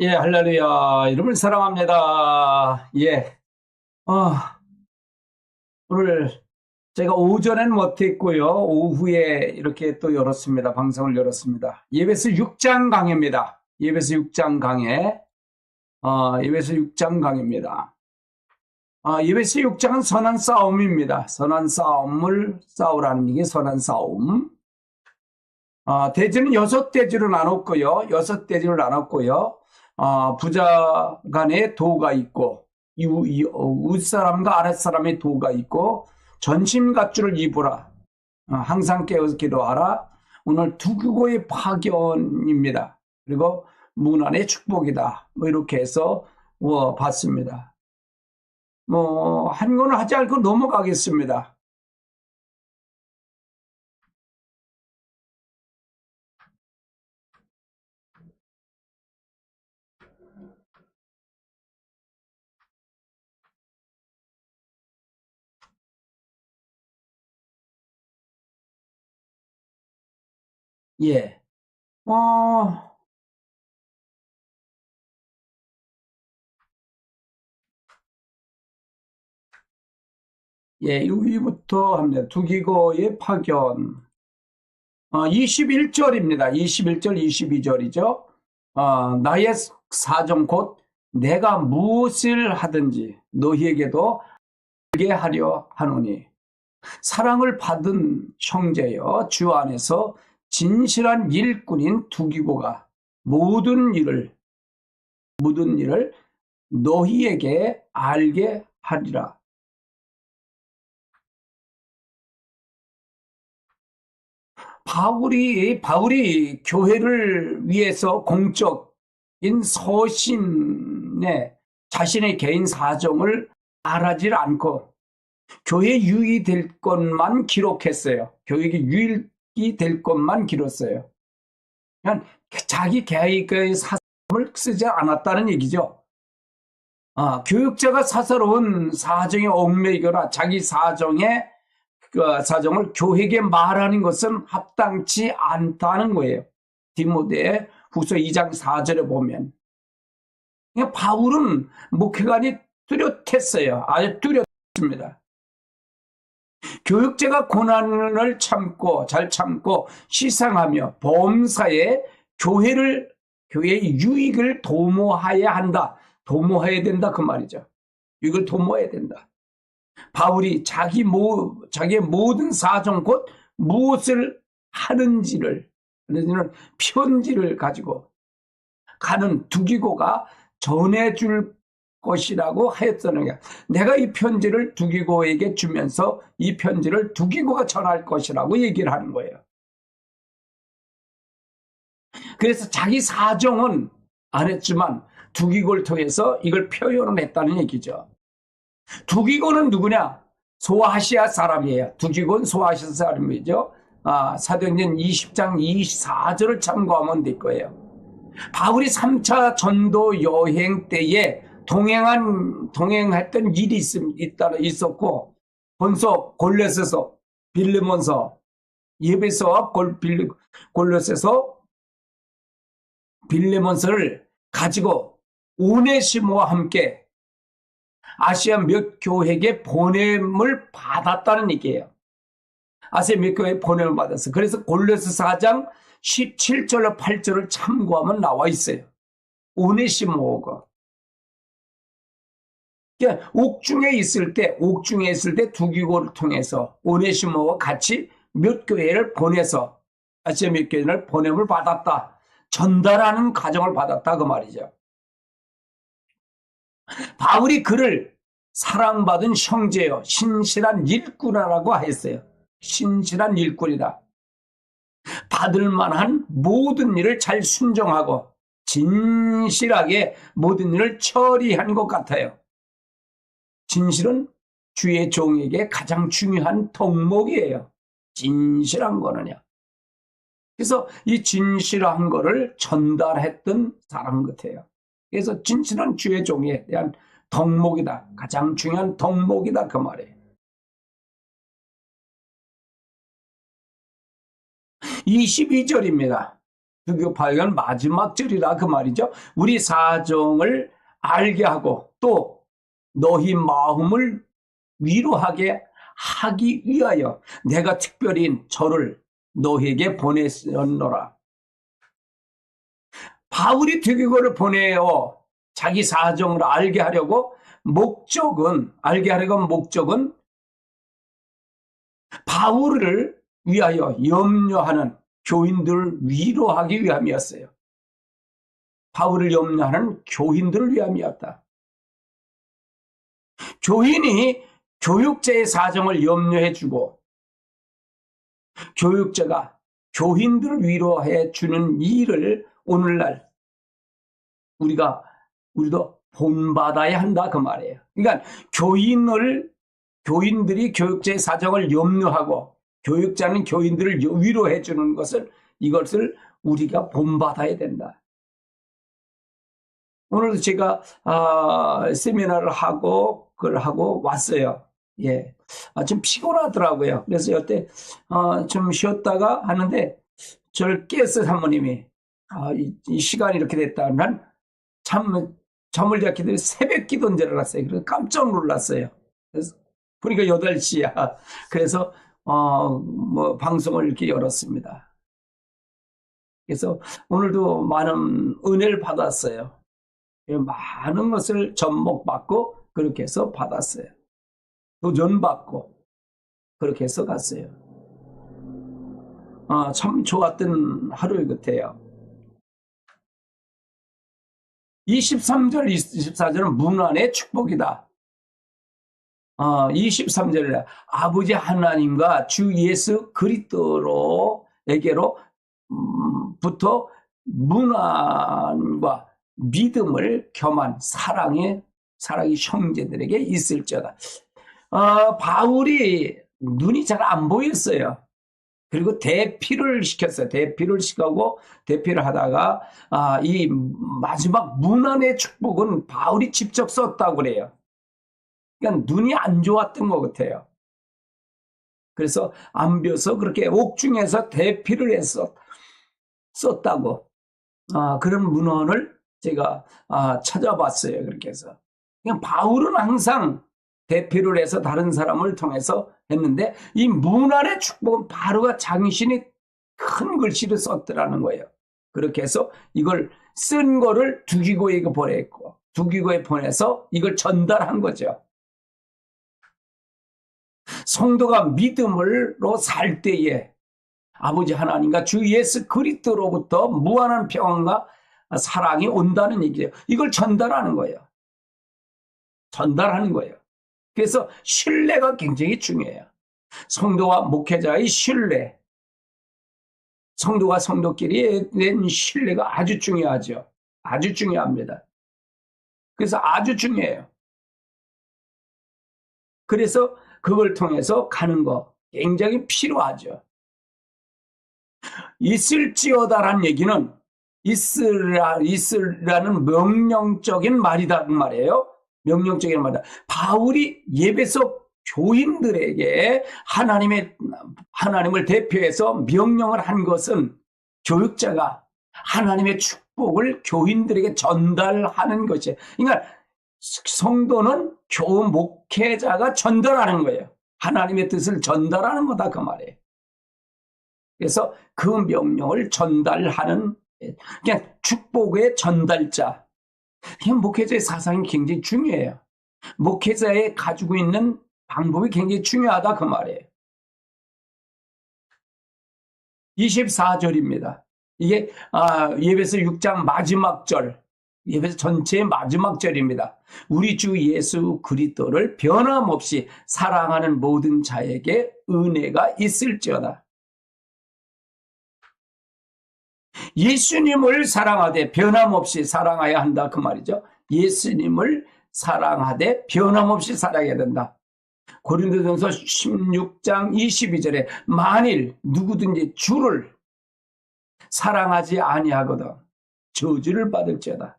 예, 할렐루야. 이름을 사랑합니다. 예. 어, 오늘 제가 오전엔 못했고요. 오후에 이렇게 또 열었습니다. 방송을 열었습니다. 예배서 6장 강해입니다. 예배서 6장 강해. 어, 예배서 6장 강해입니다. 어, 예배서 6장은 선한 싸움입니다. 선한 싸움을 싸우라는 게 선한 싸움. 어, 대지는 여섯 대지로 나눴고요. 여섯 대지로 나눴고요. 어, 부자 간의 도가 있고 이, 이, 어, 윗사람과 아랫사람의 도가 있고 전심갑주를 입으라. 어, 항상 깨어서 기도하라. 오늘 두교고의 파견입니다. 그리고 문안의 축복이다. 뭐 이렇게 해서 뭐 봤습니다. 뭐한 거는 하지 않고 넘어가겠습니다. 예. 어, 예, 여기부터 합니다. 두기고의 파견. 어, 21절입니다. 21절, 22절이죠. 어, 나의 사정 곧 내가 무엇을 하든지 너희에게도 알게 하려 하노니 사랑을 받은 형제여 주 안에서 진실한 일꾼인 두기고가 모든 일을 모든 일을 너희에게 알게 하리라. 바울이 바울이 교회를 위해서 공적인 서신에 자신의 개인 사정을 말하지 않고 교회 유익이 될 것만 기록했어요. 교회에 유 익될 것만 길었어요. 그냥 자기 개인의 사상을 쓰지 않았다는 얘기죠. 아, 교육자가 사사로운 사정에 얽매이거나 자기 사정에 그 사정을 교회에게 말하는 것은 합당치 않다는 거예요. 디모데 후서 2장 4절에 보면. 바울은 목회관이 뚜렷했어요. 아주 뚜렷했습니다. 교육자가 고난을 참고 잘 참고 시상하며 범사에 교회를 교회의 유익을 도모해야 한다. 도모해야 된다 그 말이죠. 이걸 도모해야 된다. 바울이 자기 모 자기의 모든 사정 곧 무엇을 하는지를 하는지는 편지를 가지고 가는 두기고가 전해줄 것이라고 게 내가 이 편지를 두기고에게 주면서 이 편지를 두기고가 전할 것이라고 얘기를 하는 거예요. 그래서 자기 사정은 안 했지만 두기고를 통해서 이걸 표현을 했다는 얘기죠. 두기고는 누구냐? 소아시아 사람이에요. 두기고는 소아시아 사람이죠. 아, 사도행전 20장 24절을 참고하면 될 거예요. 바울이 3차 전도 여행 때에 동행한 동행했던 일이 있, 있다 있었고 본서 골렛에서 빌리몬서 예배서와 골, 빌리, 골렛에서 빌리몬서를 가지고 오네시모와 함께 아시아 몇 교회에게 보냄을 받았다는 얘기예요. 아시아 몇 교회에 보냄을 받았어. 그래서 골레스 4장 17절로 8절을 참고하면 나와 있어요. 오네시모가 그러니까 옥중에 있을 때, 옥중에 있을 때 두기고를 통해서 오네시모와 같이 몇 교회를 보내서 아시아 몇 교회를 보냄을 받았다. 전달하는 과정을 받았다. 그 말이죠. 바울이 그를 사랑받은 형제여, 신실한 일꾼이라고 했어요. 신실한 일꾼이다. 받을 만한 모든 일을 잘 순종하고 진실하게 모든 일을 처리한 것 같아요. 진실은 주의 종에게 가장 중요한 덕목이에요. 진실한 거는요. 그래서 이 진실한 거를 전달했던 사람 같아요. 그래서 진실한 주의 종에 대한 덕목이다. 가장 중요한 덕목이다. 그 말이에요. 22절입니다. 두교파견 마지막 절이라 그 말이죠. 우리 사정을 알게 하고 또 너희 마음을 위로하게 하기 위하여 내가 특별히 저를 너에게 보냈노라. 바울이 두교를 보내어 자기 사정을 알게 하려고 목적은 알게 하려고 목적은 바울을 위하여 염려하는 교인들을 위로하기 위함이었어요. 바울을 염려하는 교인들을 위함이었다. 교인이 교육자의 사정을 염려해주고 교육자가 교인들을 위로해 주는 일을 오늘날 우리가 우리도 본받아야 한다 그 말이에요. 그러니까 교인을 교인들이 교육자의 사정을 염려하고 교육자는 교인들을 위로해 주는 것을 이것을 우리가 본받아야 된다. 오늘도 제가 아, 세미나를 하고 그걸 하고 왔어요. 예, 아, 좀 피곤하더라고요. 그래서 여태 어, 좀 쉬었다가 하는데 저를 깼어 사모님이 아, 이, 이 시간이 이렇게 됐다면 참 잠을 잡기도 새벽 기도인 줄 알았어요. 그래서 깜짝 놀랐어요. 그래서 보니까 8시야. 그래서 어, 뭐 방송을 이렇게 열었습니다. 그래서 오늘도 많은 은혜를 받았어요. 많은 것을 접목받고 그렇게 해서 받았어요. 도전받고 그렇게 해서 갔어요. 아, 참 좋았던 하루 같아요. 23절, 24절은 문안의 축복이다. 어, 23절에 아버지 하나님과 주 예수 그리스도로에게로 음, 부터 문안과 믿음을 겸한 사랑의 사랑의 형제들에게 있을지어다. 어, 바울이 눈이 잘 안 보였어요. 그리고 대피를 시켰어요. 대피를 시키고 대피를 하다가 아, 이 마지막 문안의 축복은 바울이 직접 썼다고 그래요. 그러니까 눈이 안 좋았던 것 같아요. 그래서 안 벼서 그렇게 옥중에서 대피를 해서 썼다고 아, 그런 문헌을 제가 아, 찾아봤어요. 그렇게 해서 바울은 항상 대피를 해서 다른 사람을 통해서 했는데 이 문안의 축복은 바로가 장신이 큰 글씨를 썼더라는 거예요. 그렇게 해서 이걸 쓴 거를 두기고에게 보냈고 두기고에 보내서 이걸 전달한 거죠. 성도가 믿음으로 살 때에 아버지 하나님과 주 예수 그리스도로부터 무한한 평안과 사랑이 온다는 얘기예요. 이걸 전달하는 거예요. 전달하는 거예요. 그래서 신뢰가 굉장히 중요해요. 성도와 목회자의 신뢰, 성도와 성도끼리 낸 신뢰가 아주 중요하죠. 아주 중요합니다. 그래서 아주 중요해요. 그래서 그걸 통해서 가는 거 굉장히 필요하죠. 있을지어다란 얘기는 있으라, 있으라는 명령적인 말이다 그 말이에요. 명령적인 말이다. 바울이 예배소 교인들에게 하나님의 하나님을 대표해서 명령을 한 것은 교육자가 하나님의 축복을 교인들에게 전달하는 것이에요. 그러니까 성도는 교 목회자가 전달하는 거예요. 하나님의 뜻을 전달하는 거다 그 말이에요. 그래서 그 명령을 전달하는 그냥 축복의 전달자. 그냥 목회자의 사상이 굉장히 중요해요. 목회자의 가지고 있는 방법이 굉장히 중요하다 그 말이에요. 24절입니다. 이게 아, 예배서 6장 마지막 절, 예배서 전체의 마지막 절입니다. 우리 주 예수 그리스도를 변함없이 사랑하는 모든 자에게 은혜가 있을지어다. 예수님을 사랑하되 변함없이 사랑해야 한다 그 말이죠. 예수님을 사랑하되 변함없이 사랑해야 된다. 고린도전서 16장 22절에 만일 누구든지 주를 사랑하지 아니하거든 저주를 받을지어다.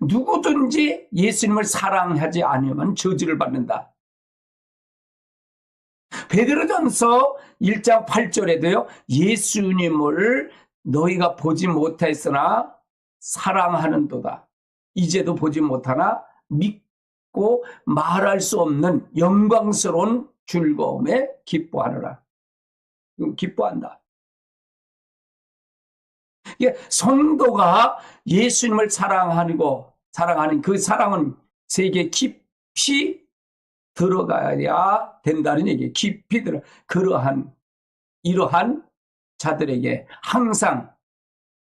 누구든지 예수님을 사랑하지 않으면 저주를 받는다. 베드로전서 1장 8절에도요. 예수님을 너희가 보지 못했으나 사랑하는도다. 이제도 보지 못하나 믿고 말할 수 없는 영광스러운 즐거움에 기뻐하느라. 기뻐한다. 이게 성도가 예수님을 사랑하고 사랑하는 그 사랑은 세계 깊이 들어가야 된다는 얘기예요. 깊이 들어 그러한 이러한 자들에게 항상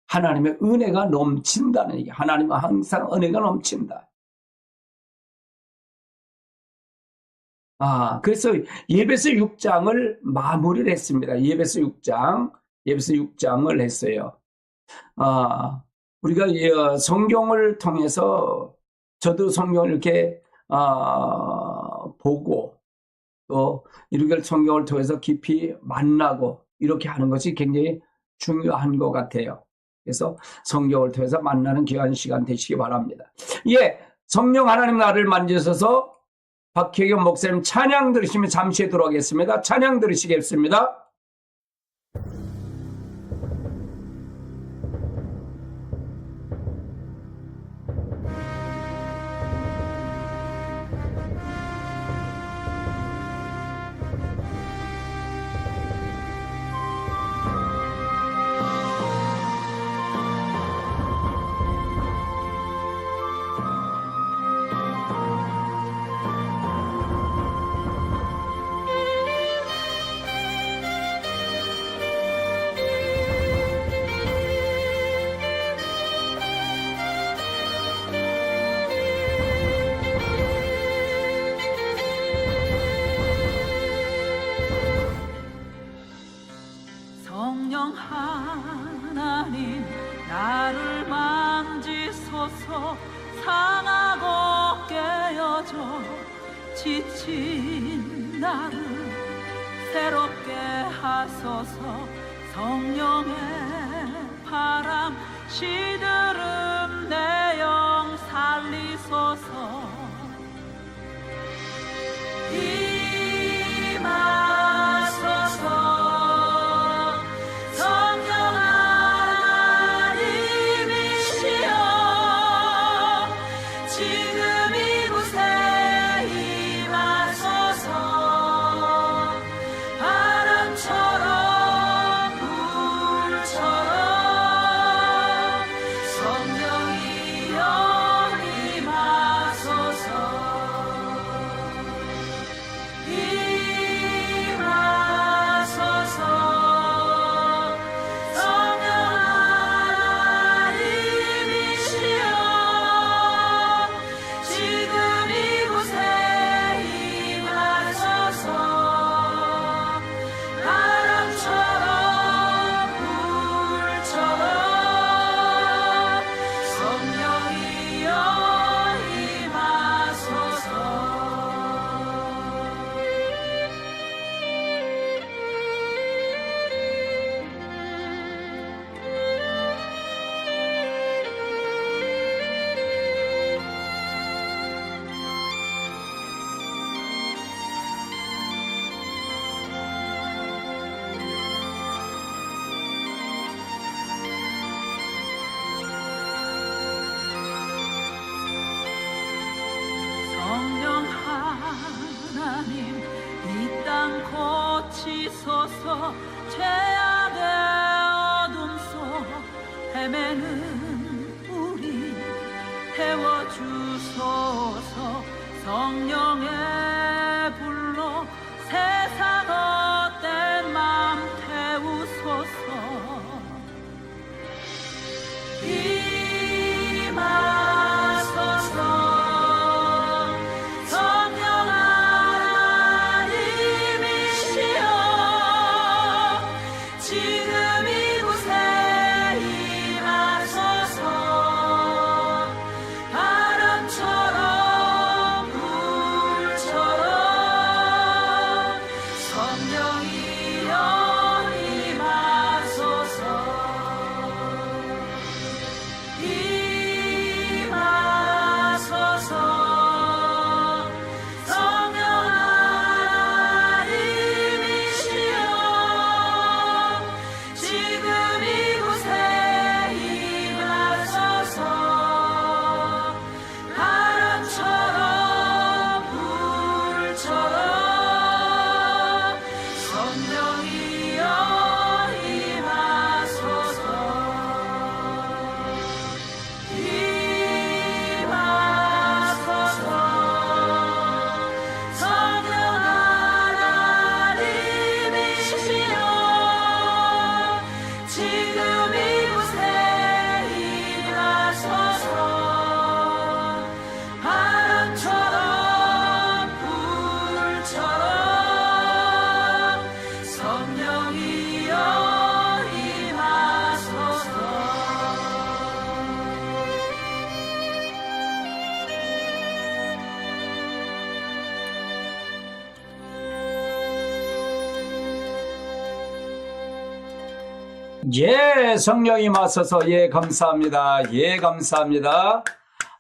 하나님의 은혜가 넘친다는 얘기. 하나님은 항상 은혜가 넘친다. 아, 그래서 예배서 6장을 마무리를 했습니다. 예배서 6장, 예배서 6장을 했어요. 아, 우리가 이, 어, 성경을 통해서 저도 성경을 이렇게 아, 보고 또 이렇게 성경을 통해서 깊이 만나고 이렇게 하는 것이 굉장히 중요한 것 같아요. 그래서 성경을 통해서 만나는 귀한 시간 되시기 바랍니다. 예, 성령 하나님 나를 만지셔서 박혜경 목사님 찬양 들으시면 잠시 들어가겠습니다. 찬양 들으시겠습니다. 하소서. 성령의 바람 시 He 예, 성령이 맞서서 예, 감사합니다. 예, 감사합니다.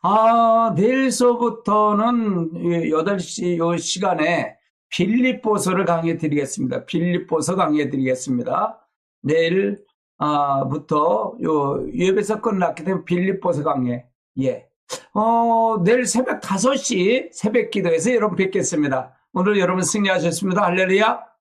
아, 내일서부터는 8시 요 시간에 빌립보서를 강해 드리겠습니다. 빌립보서 강해 드리겠습니다. 내일 아, 부터 요 예배서 끝났기 때문에 빌립보서 강해. 예. 어, 내일 새벽 5시 새벽 기도에서 여러분 뵙겠습니다. 오늘 여러분 승리하셨습니다. 할렐루야.